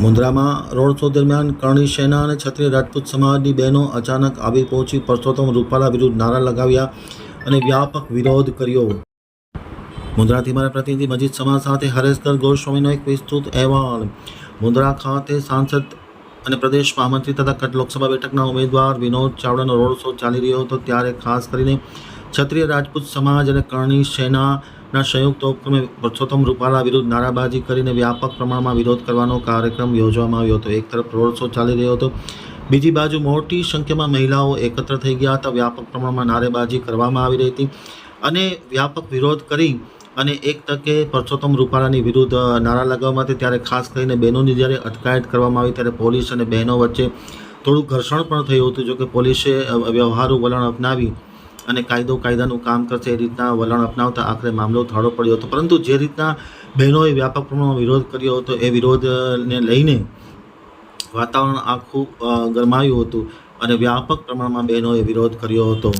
મુન્દ્રામાં road show દરમિયાન કરણી સેના અને ક્ષત્રિય રાજપૂત સમાજની બહેનો અચાનક આવી પહોંચી પરસોત્તમ રૂપાલા વિરુદ્ધ નારા લગાવ્યા અને વ્યાપક વિરોધ કર્યો. મુન્દ્રાથી મારા પ્રતિનિધિ મજીદ સમાજ સાથે હરેશકર ગોસ્વામીનો એક વિસ્તૃત અહેવાલ. મુન્દ્રા ખાતે સાંસદ અને પ્રદેશ મહામંત્રી તથા કચ્છ લોકસભા બેઠકના ઉમેદવાર વિનોદ ચાવડાનો રોડ શો ચાલી રહ્યો હતો. ત્યારે ખાસ કરીને ક્ષત્રિય રાજપૂત સમાજ અને કરણી સેનાના સંયુક્ત ઉપક્રમે પરસોત્તમ રૂપાલા વિરુદ્ધ નારાબાજી કરીને વ્યાપક પ્રમાણમાં વિરોધ કરવાનો કાર્યક્રમ યોજવામાં આવ્યો હતો. એક તરફ રોડ શો ચાલી રહ્યો હતો. બીજી બાજુ મોટી સંખ્યામાં મહિલાઓ એકત્ર થઈ ગયા હતા. વ્યાપક પ્રમાણમાં નારેબાજી કરવામાં આવી રહી હતી અને વ્યાપક વિરોધ કરી અને એક તકે પરસોત્તમ રૂપાલાની વિરુદ્ધ નારા લગાવવામાં હતી. ત્યારે ખાસ કરીને બહેનોની જ્યારે અટકાયત કરવામાં આવી ત્યારે પોલીસ અને બહેનો વચ્ચે થોડું ઘર્ષણ પણ થયું હતું. જોકે પોલીસે અ, વ્યવહારુ વલણ અપનાવી અને કાયદો કાયદાનું કામ કરશે એ રીતના વલણ અપનાવતા આખરે મામલો થાળો પડ્યો હતો. પરંતુ જે રીતના બહેનોએ વ્યાપક પ્રમાણમાં વિરોધ કર્યો હતો, એ વિરોધને લઈને વાતાવરણ આખું ગરમાયું હતું અને વ્યાપક પ્રમાણમાં બહેનોએ વિરોધ કર્યો હતો.